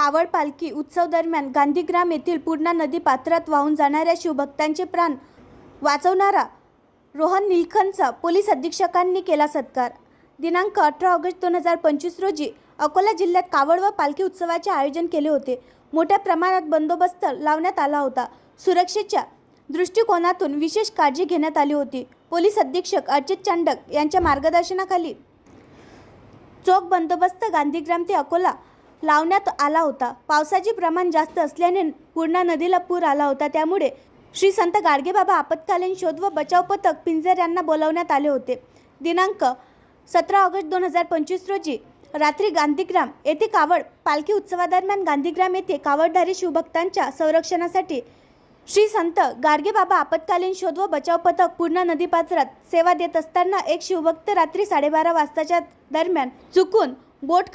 कावड पालखी उत्सव दरम्यान गांधीग्राम येथील पूर्णा नदी पात्रात वाहून जाणाऱ्या शिवभक्तांचे प्राण वाचवणारा रोहन निलखनचा पोलीस अधीक्षकांनी केला सत्कार. दिनांक अठरा ऑगस्ट दोन हजार पंचवीस रोजी अकोला जिल्ह्यात कावड व पालखी उत्सवाचे आयोजन केले होते. मोठ्या प्रमाणात बंदोबस्त लावण्यात आला होता. सुरक्षेच्या दृष्टिकोनातून विशेष काळजी घेण्यात आली होती. पोलीस अधीक्षक अजित चांडक यांच्या मार्गदर्शनाखाली चोख बंदोबस्त गांधीग्राम ते अकोला लावण्यात आला होता. पावसाचे प्रमाण जास्त असल्याने पूर्णा नदीला पूर आला होता. त्यामुळे श्री संत गाडगेबाबा आपत्कालीन शोध व बचाव पथक पिंजर यांना बोलावण्यात आले होते. दिनांक सतरा ऑगस्ट दोन हजार पंचवीस रोजी रात्री गांधीग्राम येथे कावड पालखी उत्सवादरम्यान गांधीग्राम येथे कावडधारी शिवभक्तांच्या संरक्षणासाठी श्री संत गाडगेबाबा आपत्कालीन शोध व बचाव पथक पूर्णा नदीपात्रात सेवा देत असताना एक शिवभक्त रात्री साडेबारा वाजताच्या दरम्यान चुकून बोट